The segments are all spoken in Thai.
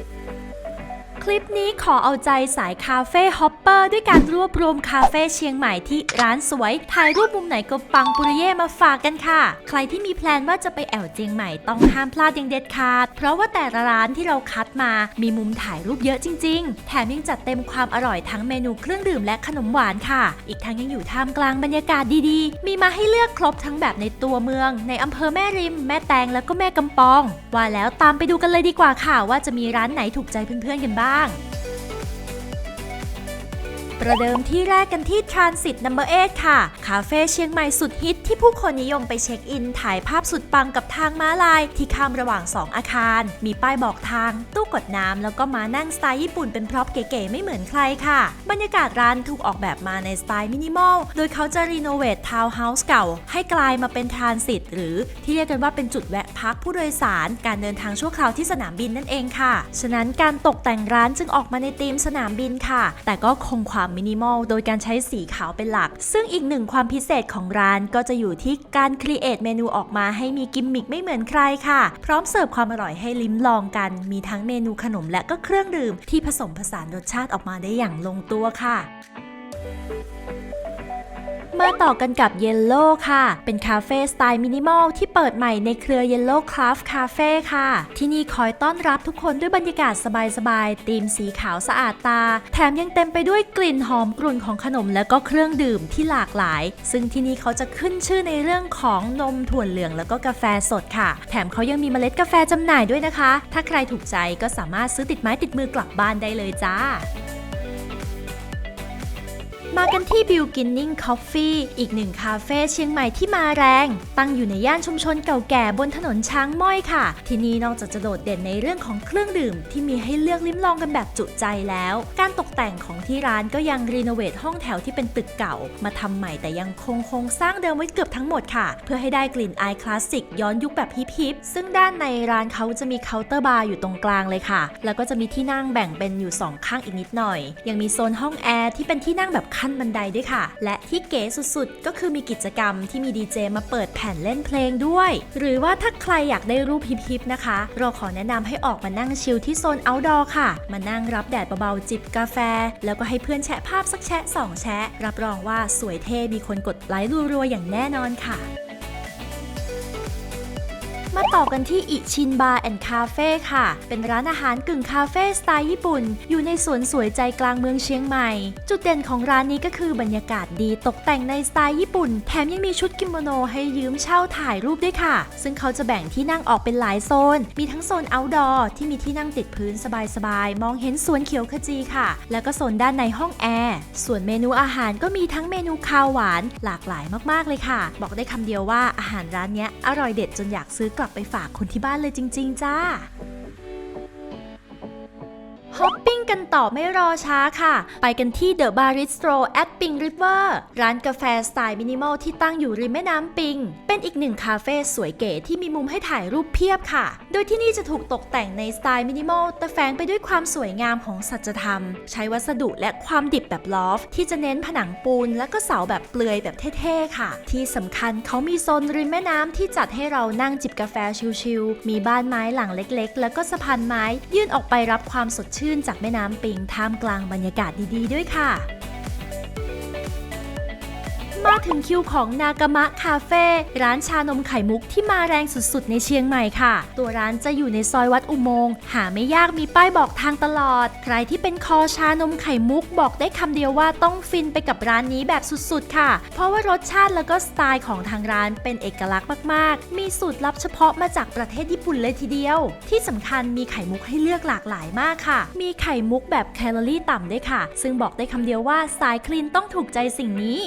thank you คลิปนี้ขอเอาใจสายคาเฟ่ฮอปเปอร์ด้วยการรวบรวมคาเฟ่เชียงใหม่ที่ร้านสวย ถ่ายรูปมุมไหนก็ปังปุริเย่มาฝากกันค่ะ ใครที่มีแพลนว่าจะไปแอวเจียงใหม่ต้องห้ามพลาดอย่างเด็ดขาด เพราะว่าแต่ละร้านที่เราคัดมามีมุมถ่ายรูปเยอะจริง ๆ แถมยังจัดเต็มความอร่อยทั้งเมนูเครื่องดื่มและขนมหวานค่ะ อีกทั้งยังอยู่ท่ามกลางบรรยากาศดีๆ มีมาให้เลือกครบทั้งแบบในตัวเมือง ในอำเภอแม่ริม แม่แตงแล้วก็แม่กำปอง ว่าแล้วตามไปดูกันเลยดีกว่าค่ะ ว่าจะมีร้านไหนถูกใจเพื่อนๆกันบ้างาง ประเดิมที่แรกกันที่ Transit Number 8ค่ะ คาเฟ่เชียงใหม่สุดฮิตที่ผู้คนนิยมไปเช็คอิน ถ่ายภาพสุดปังกับทางม้าลาย ที่ข้ามระหว่าง 2 อาคาร มีป้ายบอกทาง ตู้กดน้ำแล้วก็มานั่งสไตล์ญี่ปุ่นเป็นพร็อพเก๋ๆไม่เหมือนใครค่ะ บรรยากาศร้านถูกออกแบบมาในสไตล์มินิมอล โดยเขาจะรีโนเวททาวน์เฮาส์เก่า ให้กลายมาเป็นทรานสิตหรือที่เรียกกันว่าเป็นจุดแวะพักผู้โดยสาร การเดินทางชั่วคราวที่สนามบินนั่นเองค่ะ ฉะนั้นการตกแต่งร้านจึงออกมาในธีมสนามบินค่ะ แต่ก็คงความมินิมอลโดยการใช้สีขาวเป็นหลัก ซึ่งอีกหนึ่งความพิเศษของร้านก็จะอยู่ที่การครีเอทเมนูออกมาให้มีกิมมิคไม่เหมือนใครค่ะ พร้อมเสิร์ฟความอร่อยให้ลิ้มลองกัน มีทั้งเมนูขนมและก็เครื่องดื่ม ที่ผสมผสานรสชาติออกมาได้อย่างลงตัวค่ะ มาต่อกันกับ Yellow ค่ะ เป็นคาเฟ่สไตล์มินิมอลที่เปิดใหม่ในเครือ Yellow Craft Cafe ค่ะ ที่นี่คอยต้อนรับทุกคนด้วยบรรยากาศสบายๆธีมสีขาวสะอาดตา แถมยังเต็มไปด้วยกลิ่นหอมกรุ่นของขนมและก็เครื่องดื่มที่หลากหลาย ซึ่งที่นี่เขาจะขึ้นชื่อในเรื่องของนมถั่วเหลืองแล้วก็กาแฟสดค่ะ แถมเขายังมีเมล็ดกาแฟจำหน่ายด้วยนะคะ ถ้าใครถูกใจก็สามารถซื้อติดไม้ติดมือกลับบ้านได้เลยจ้า มากันที่ b ิ l กินนิ่ง Coffee อีกหนึ่งคาเฟ่เชียงใหม่ที่มาแรง ตั้งอยู่ในย่านชุมชนเก่าแก่บนถนนช้างม้อยค่ะ ที่นี่นอกจากจะโดดเด่นในเรื่องของเครื่องดื่ม ที่มีให้เลือกลิ้มลองกันแบบจุใจแล้ว การตกแต่งของที่ร้านก็ยังรีโนเวทห้องแถวที่เป็นตึกเก่า มาทำใหม่แต่ยังคงโครงสร้างเดิมไว้เกือบทั้งหมดค่ะ เพื่อให้ได้กลิ่นอายคลาสสิกย้อนยุคแบบฮิปฮิปซึ่งด้านในร้านเขาจะมีเคาน์เตอร์บาร์อยู่ตรงกลางเลยค่ะ แล้วก็จะมีที่นั่งแบ่งเป็นอยู่สองข้างอีกนิดหน่อย ยังมีโซนห้องแอร์ที่เป็นที่นั่งแบบขั้นบันไดด้วยค่ะ และที่เก๋สุดๆ ก็คือมีกิจกรรมที่มีดีเจมาเปิดแผ่นเล่นเพลงด้วย หรือว่าถ้าใครอยากได้รูปฮิปๆนะคะ เราขอแนะนำให้ออกมานั่งชิลที่โซนอ outdoor ค่ะ มานั่งรับแดดเบาๆจิบกาแฟ แล้วก็ให้เพื่อนแชะภาพสักแชะสองแชะ รับรองว่าสวยเท่มีคนกดไลค์รัวๆอย่างแน่นอนค่ะ มาต่อกันที่อิชินบาร์แอนด์คาเฟ่ค่ะ เป็นร้านอาหารกึ่งคาเฟ่สไตล์ญี่ปุ่น อยู่ในสวนสวยใจกลางเมืองเชียงใหม่ จุดเด่นของร้านนี้ก็คือบรรยากาศดีตกแต่งในสไตล์ญี่ปุ่น แถมยังมีชุดกิโมโนให้ยืมเช่าถ่ายรูปด้วยค่ะ ซึ่งเขาจะแบ่งที่นั่งออกเป็นหลายโซน มีทั้งโซน outdoor ที่มีที่นั่งติดพื้นสบายๆ มองเห็นสวนเขียวขจีค่ะ แล้วก็โซนด้านในห้องแอร์ ส่วนเมนูอาหารก็มีทั้งเมนูคาวหวาน หลากหลายมากๆเลยค่ะ บอกได้คำเดียวว่าอาหารร้านนี้อร่อยเด็ดจนอยากซื้อกกลับไปฝากคนที่บ้านเลยจริง ๆ จ้า ฮอปปิ้งกันต่อไม่รอช้าค่ะ ไปกันที่ The Baristro at Ping River ร้านกาแฟสไตล์มินิมอลที่ตั้งอยู่ริมแม่น้ำปิง เป็นอีกหนึ่งคาเฟ่สวยเก๋ที่มีมุมให้ถ่ายรูปเพียบค่ะ โดยที่นี่จะถูกตกแต่งในสไตล์มินิมอลแต่แฝงไปด้วยความสวยงามของสัจธรรม ใช้วัสดุและความดิบแบบลอฟ ที่จะเน้นผนังปูน และก็เสาแบบเปลือยแบบเท่ๆค่ะ ที่สำคัญเขามีโซนริมแม่น้ำที่จัดให้เรานั่งจิบกาแฟชิลๆมีบ้านไม้หลังเล็ก ๆ แล้วก็สะพานไม้ ยื่นออกไปรับความสดชื่นชื่นจากแม่น้ำปิงท่ามกลางบรรยากาศดีๆ ด้วยค่ะ มาถึงคิวของนากามะคาเฟ่ร้านชานมไข่มุกที่มาแรงสุดๆ ในเชียงใหม่ค่ะ ตัวร้านจะอยู่ในซอยวัดอุโมงค์หาไม่ยากมีป้ายบอกทางตลอด ใครที่เป็นคอชานมไข่มุกบอกได้คำเดียวว่าต้องฟินไปกับร้านนี้แบบสุดๆ ค่ะ เพราะว่ารสชาติแล้วก็สไตล์ของทางร้านเป็นเอกลักษณ์มากๆ มีสูตรลับเฉพาะมาจากประเทศญี่ปุ่นเลยทีเดียว ที่สำคัญมีไข่มุกให้เลือกหลากหลายมากค่ะ มีไข่มุกแบบแคลอรี่ต่ำด้วยค่ะ ซึ่งบอกได้คำเดียวว่าสายคลีนต้องถูกใจสิ่งนี้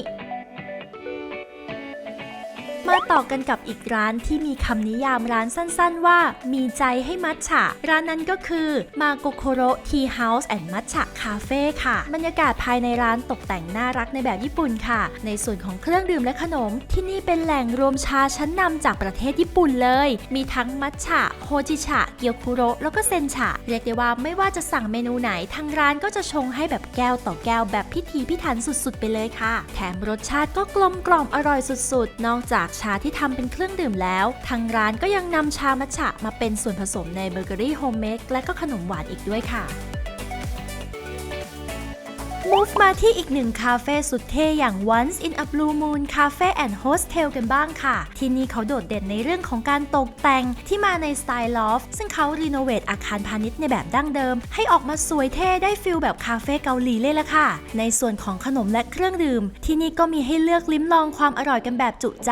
มาต่อกันกับอีกร้านที่มีคำนิยามร้านสั้นๆ ว่า มีใจให้มัทฉะ ร้านนั้นก็คือมาโกโคโรทีเฮาส์แอนด์มัทฉะคาเฟ่ค่ะ บรรยากาศภายในร้านตกแต่งน่ารักในแบบญี่ปุ่นค่ะ ในส่วนของเครื่องดื่มและขนม ที่นี่เป็นแหล่งรวมชาชั้นนำจากประเทศญี่ปุ่นเลย มีทั้งมัทฉะโฮจิฉะ เกียวคุโรแล้วก็เซนฉะ เรียกได้ว่าไม่ว่าจะสั่งเมนูไหน ทางร้านก็จะชงให้แบบแก้วต่อแก้วแบบพิถีพิถันสุดๆ ไปเลยค่ะ แถมรสชาติก็กลมกล่อมอร่อยสุดๆ นอกจากชาาที่ทำเป็นเครื่องดื่มแล้ว ทางร้านก็ยังนำชามัชะมาเป็นส่วนผสมในเบเกอรี่โฮมเมดและก็ขนมหวานอีกด้วยค่ะ Move มาที่อีกหนึ่งคาเฟ่สุดเท่อย่าง Once in a Blue Moon Cafe and Hostel กันบ้างค่ะ ที่นี่เขาโดดเด่นในเรื่องของการตกแต่งที่มาในสไตล์ลอฟซึ่งเขารีโนเวทอาคารพาณิชย์ในแบบดั้งเดิม ให้ออกมาสวยเท่ได้ฟิลแบบคาเฟ่เกาหลีเลยล่ะค่ะ ในส่วนของขนมและเครื่องดื่ม ที่นี่ก็มีให้เลือกลิ้มลองความอร่อยกันแบบจุใจ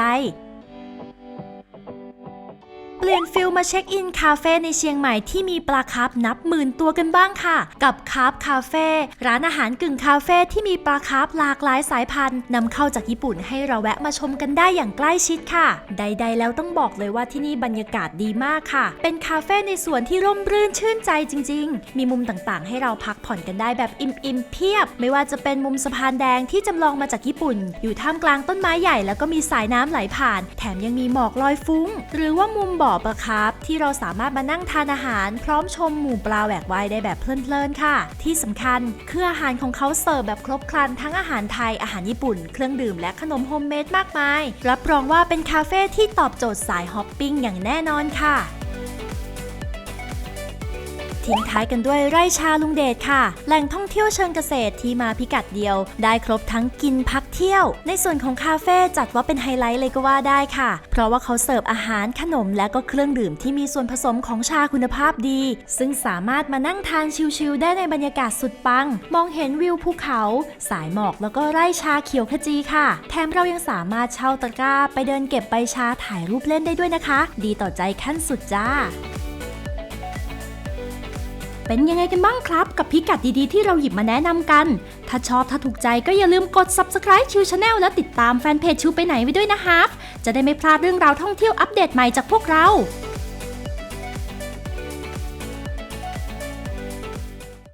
เปลี่ยนฟิลมาเช็คอินคาเฟ่ในเชียงใหม่ที่มีปลาคาร์ฟนับหมื่นตัวกันบ้างค่ะ กับคาร์ฟคาเฟ่ร้านอาหารกึ่งคาเฟ่ที่มีปลาคาร์ฟหลากหลายสายพันธุ์นำเข้าจากญี่ปุ่นให้เราแวะมาชมกันได้อย่างใกล้ชิดค่ะ ใด ๆ แล้วต้องบอกเลยว่าที่นี่บรรยากาศดีมากค่ะ เป็นคาเฟ่ในสวนที่ร่มรื่นชื่นใจจริง ๆ มีมุมต่างๆ ให้เราพักผ่อนกันได้แบบอิ่มๆเพียบ ไม่ว่าจะเป็นมุมสะพานแดงที่จำลองมาจากญี่ปุ่น อยู่ท่ามกลางต้นไม้ใหญ่แล้วก็มีสายน้ำไหลผ่าน แถมยังมีหมอกลอยฟุ้ง หรือว่ามุมบ่อปลาครับ ที่เราสามารถมานั่งทานอาหาร พร้อมชมหมู่ปลาแหวกว่ายได้แบบเพลินๆค่ะ ที่สำคัญคืออาหารของเขาเสิร์ฟแบบครบครันทั้งอาหารไทยอาหารญี่ปุ่น เครื่องดื่มและขนมโฮมเมดมากมาย รับรองว่าเป็นคาเฟ่ที่ตอบโจทย์สายฮอปปิ้งอย่างแน่นอนค่ะ ทิ้งท้ายกันด้วยไร่ชาลุงเดชค่ะ แหล่งท่องเที่ยวเชิงเกษตรที่มาพิกัดเดียว ได้ครบทั้งกินพักเที่ยว ในส่วนของคาเฟ่จัดว่าเป็นไฮไลท์เลยก็ว่าได้ค่ะ เพราะว่าเขาเสิร์ฟอาหารขนมและก็เครื่องดื่มที่มีส่วนผสมของชาคุณภาพดี ซึ่งสามารถมานั่งทานชิลๆได้ในบรรยากาศสุดปัง มองเห็นวิวภูเขา สายหมอกแล้วก็ไร่ชาเขียวขจีค่ะ แถมเรายังสามารถเช่าตะกร้า ไปเดินเก็บใบชาถ่ายรูปเล่นได้ด้วยนะคะ ดีต่อใจขั้นสุดจ้า เป็นยังไงกันบ้างครับ กับพิกัดดีๆที่เราหยิบมาแนะนำกัน ถ้าชอบถ้าถูกใจก็อย่าลืมกด subscribe ชิวชาแนลและติดตามแฟนเพจชิวไปไหนไว้ด้วยนะครับ จะได้ไม่พลาดเรื่องราวท่องเที่ยวอัปเดตใหม่จากพวกเรา